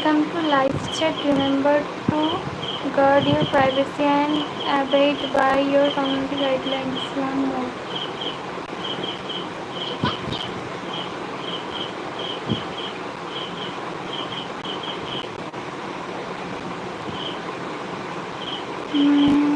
chat, remember to guard your privacy and abide by your community guidelines. One more. Hmm.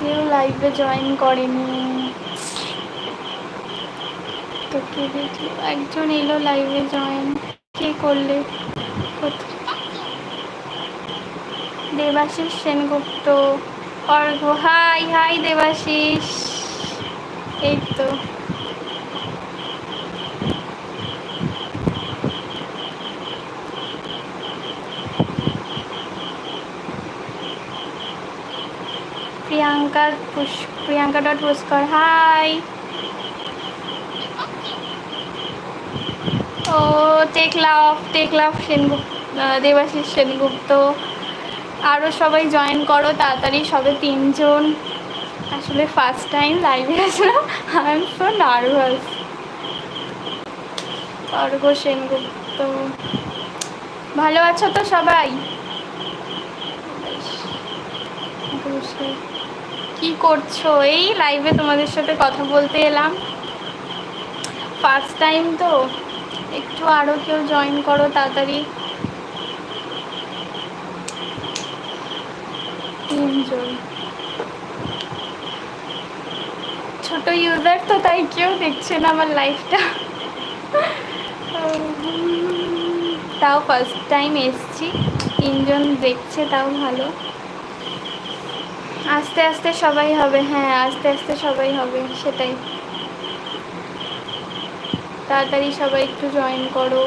কেউ লাইভে join করেনি দেখল একজন এলো লাইভে জয়েন কে করলে? দেবাশিস সেনগুপ্ত। অর্ঘ। Hi hi Debashis. এই তো। প্রিয়াঙ্কা পুষ প্রিয়াঙ্কা ডট পুষ্কর হাই। ও টেকলাফ টেকলাফ সেনগুপ্ত দেবাশিস সেনগুপ্ত। আরও সবাই জয়েন করো তাড়াতাড়ি, সবে তিনজন। আসলে ফার্স্ট টাইম লাইভে আসলাম। I am so nervous Argha Sengupta. ভালো আছো তো সবাই? কি করছ? এই লাইভে তোমাদের সাথে কথা বলতে এলাম। ফার্স্ট টাইম তো। একটু আরও কেউ জয়েন করো তাড়াতাড়ি। তিনজন। ছোট ইউজার তো তাই কেউ দেখছে না আমার লাইফটা তাও ফার্স্ট টাইম এসছি। তিনজন দেখছে, তাও ভালো। আস্তে আস্তে সবাই হবে হ্যাঁ আস্তে আস্তে সবাই হবে, সেটাই। তাড়াতাড়ি সবাই একটু জয়েন করো।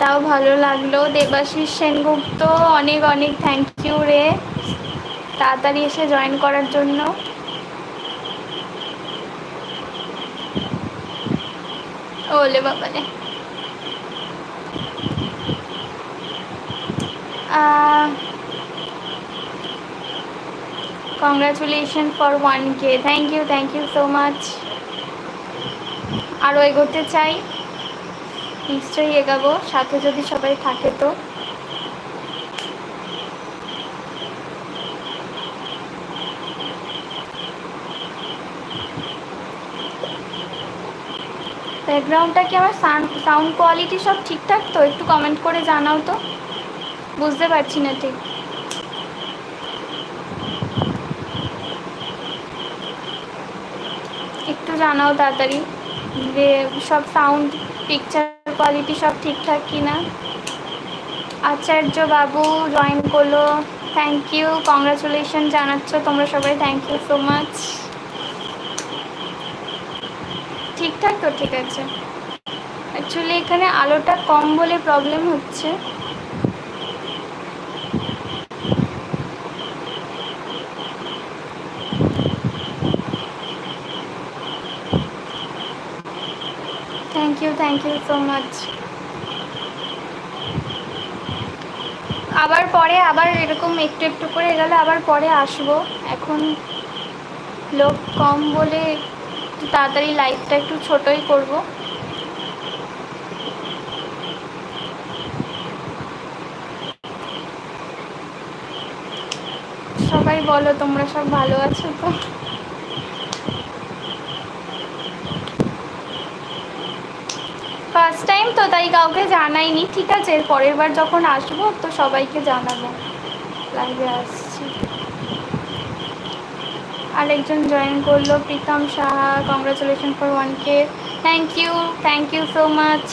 তাও ভালো লাগল। দেবাশিস সেনগুপ্ত, অনেক অনেক থ্যাংক ইউ রে। তাড়াতাড়ি এসে জয়েন করার জন্য। ওলে বাবালে congratulation for one K thank you thank you so much আরও এগোতে চাই। নিশ্চয়ই এগাবো, সাথে যদি সবাই থাকে তো। ব্যাকগ্রাউন্ডটা কি আমার সাউন্ড কোয়ালিটি সব ঠিকঠাক তো? একটু কমেন্ট করে জানাও তো। বুঝতে পারছি না ঠিক। একটু জানাও তাড়াতাড়ি। সব সাউন্ড পিকচার কোয়ালিটি সব ঠিকঠাক কি না আচার্য বাবু জয়েন করল। থ্যাংক ইউ কংগ্রাচুলেশন জানাচ্ছ তোমরা সবাই থ্যাংক ইউ সো মাচ ঠিকঠাক তো, ঠিক আছে। অ্যাকচুয়ালি এখানে আলোটা কম বলে প্রবলেম হচ্ছে। থ্যাংক ইউ সো মাচ আবার পরে, আবার এরকম একটু একটু করে গেলে আবার পরে আসব। এখন লোক কম বলে তাড়াতাড়ি লাইফটা একটু ছোটই করব। সবাই বলো, তোমরা সব ভালো আছো তো? ফার্স্ট টাইম তো তাই কাউকে জানাইনি। ঠিক আছে, পরের বার যখন আসব, তো সবাইকে জানাব। লাইভে আসছি। আরেকজন জয়েন করল, Pritam Saha. Congratulation for one K thank you thank you so much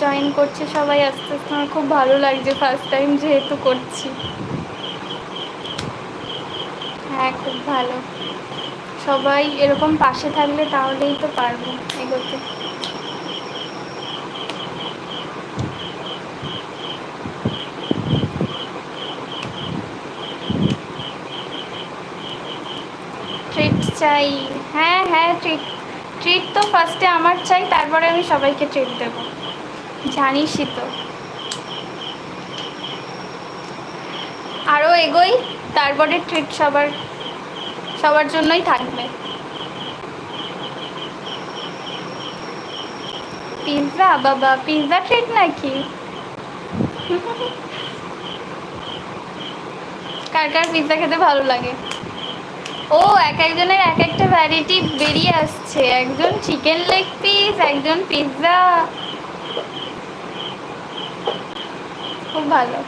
join করছে সবাই, আস্তে আস্তে। আমার খুব ভালো লাগছে ফার্স্ট টাইম যেহেতু করছি। হ্যাঁ খুব ভালো। সবাই এরকম পাশে থাকলে তাহলেই তো পারব এগোতে। ট্রিট চাই। হ্যাঁ হ্যাঁ ট্রিট ট্রিট তো ফার্স্টে আমার চাই, তারপরে আমি সবাইকে ট্রিট দেবো। জানিসই তো। আরও এগোই, তারপরে ট্রিট সবার। সবার জন্যই থাকবে। পিৎজা বাবা পিৎজা ট্রিট নাকি? কার কার পিৎজা খেতে ভালো লাগে? ও, এক একজনের এক একটা ভ্যারাইটি বেরিয়ে আসছে। একজন চিকেন লেগ পিস একজন পিৎজা খুব ভালো।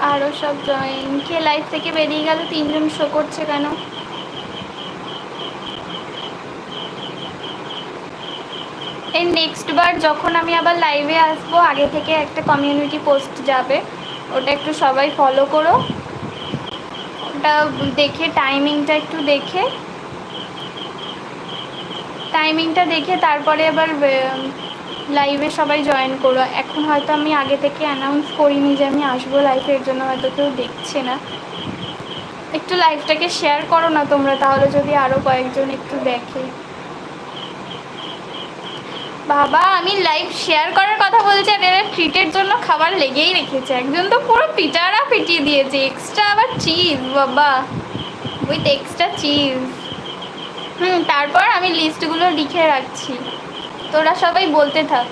আরও সব জয়েন কে লাইফ থেকে বেরিয়ে গেল, তিনজন শো করছে কেন? এই নেক্সট বার যখন আমি আবার লাইভে আসব, আগে থেকে একটা কমিউনিটি পোস্ট যাবে। ওটা একটু সবাই ফলো করো। ওটা দেখে টাইমিংটা একটু দেখে। টাইমিংটা দেখে তারপরে আবার লাইভে সবাই জয়েন করো। এখন হয়তো আমি আগে থেকে অ্যানাউন্স করিনি যে আমি আসব লাইভের জন্য হয়তো কেউ দেখছে না। একটু লাইভটাকে শেয়ার করো না তোমরা, তাহলে যদি আরও কয়েকজন একটু দেখে। বাবা, আমি লাইভ শেয়ার করার কথা বলছি, আর এরা ট্রিটের জন্য খাবার লেগেই রেখেছে। একজন তো পুরো পিটারা পিটিয়ে দিয়েছে। এক্সট্রা আবার চিজ বাবা। উইথ এক্সট্রা চিজ হুম, তারপর আমি লিস্টগুলো লিখে রাখছি। তোরা সবাই বলতে থাক।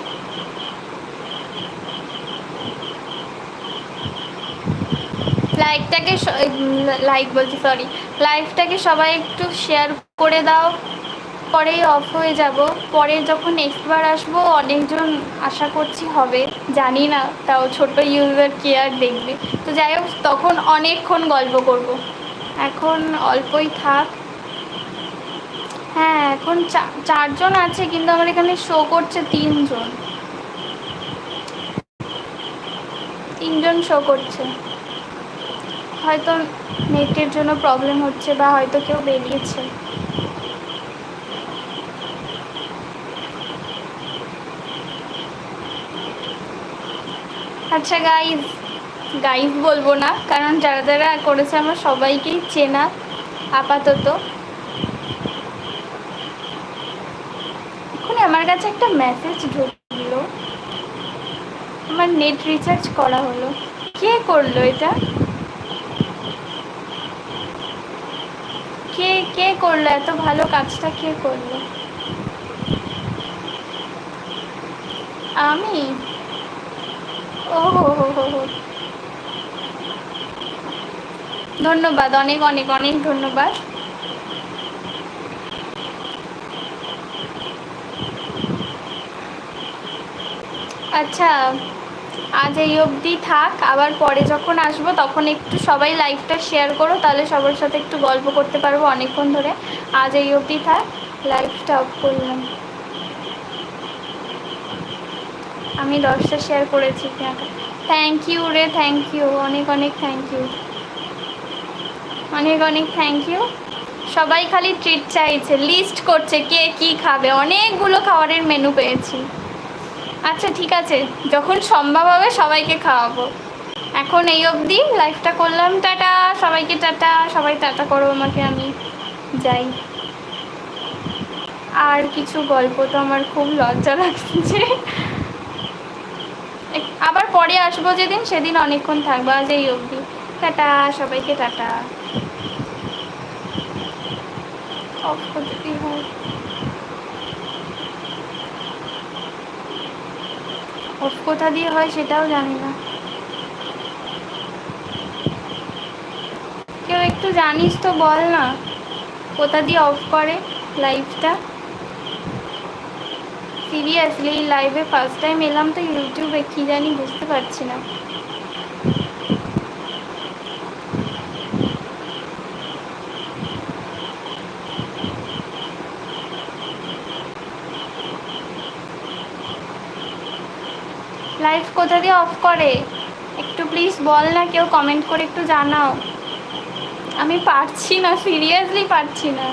লাইকটাকে লাইক বলছি সরি লাইভটাকে সবাই একটু শেয়ার করে দাও। পরেই অফ হয়ে যাব। পরে যখন নেক্সট বার আসব, অনেকজন আশা করছি হবে। জানি না, তাও ছোট ইউজার কেয়ার দেখবে। তো যাই হোক, তখন অনেকক্ষণ গল্প করব। এখন অল্পই থাক। হ্যাঁ এখন চারজন আছে, কিন্তু আমার এখানে শো করছে তিনজন। তিনজন শো করছে। হয়তো নেটের জন্য প্রবলেম হচ্ছে বা হয়তো কেউ বেরিয়েছে। আচ্ছা গাইজ গাইজ বলব না, কারণ যারা যারা করেছে, আমার সবাইকেই চেনা, আপাতত। আমার কাছে একটা মেসেজ ঢুকলো। আমার নেট রিচার্জ করা হলো। কে করল এটা? কে কে করল? এত ভালো কাজটা কে করল? আমি? ও হো হো হো হো। ধন্যবাদ, অনেক অনেক অনেক ধন্যবাদ। আচ্ছা আজ এই অবধি থাক, আবার পরে যখন আসব তখন একটু সবাই লাইভটা শেয়ার করো, তাহলে সবার সাথে একটু গল্প করতে পারব অনেকক্ষণ ধরে। আজ এই অবধি থাক লাইভটা অফ করলাম। আমি দশটা শেয়ার করেছি থ্যাংক ইউ রে থ্যাংক ইউ অনেক অনেক থ্যাংক ইউ অনেক অনেক থ্যাংক ইউ সবাই খালি ট্রিট চাইছে লিস্ট করছে কে কি খাবে। অনেকগুলো খাবারের মেনু পেয়েছি। আচ্ছা ঠিক আছে। যখন সম্ভব হবে সবাইকে খাওয়াবো। এখন এই অবধি। লাইফটা করলাম। টাটা। সবাইকে টাটা। সবাই টাটা করো আমাকে, আমি যাই। আর কিছু গল্প তো আমার খুব লজ্জা লাগছে। আবার পরে আসব যেদিন, সেদিন অনেকক্ষণ থাকব। আজ এই অবধি। টাটা। সবাইকে টাটা। অফ হয় অফ কোথা দিয়ে হয় সেটাও জানি না। কেউ একটু জানিস তো, বল না। কোথা দিয়ে অফ করে লাইভটা সিরিয়াসলি লাইভে ফার্স্ট টাইম এলাম তো ইউটিউবে কী জানি বুঝতে পারছি না। লাইভ কোথা দিয়ে অফ করে, একটু প্লিজ বল না, কেউ কমেন্ট করে একটু জানাও। আমি পারছি না সিরিয়াসলি পারছি না।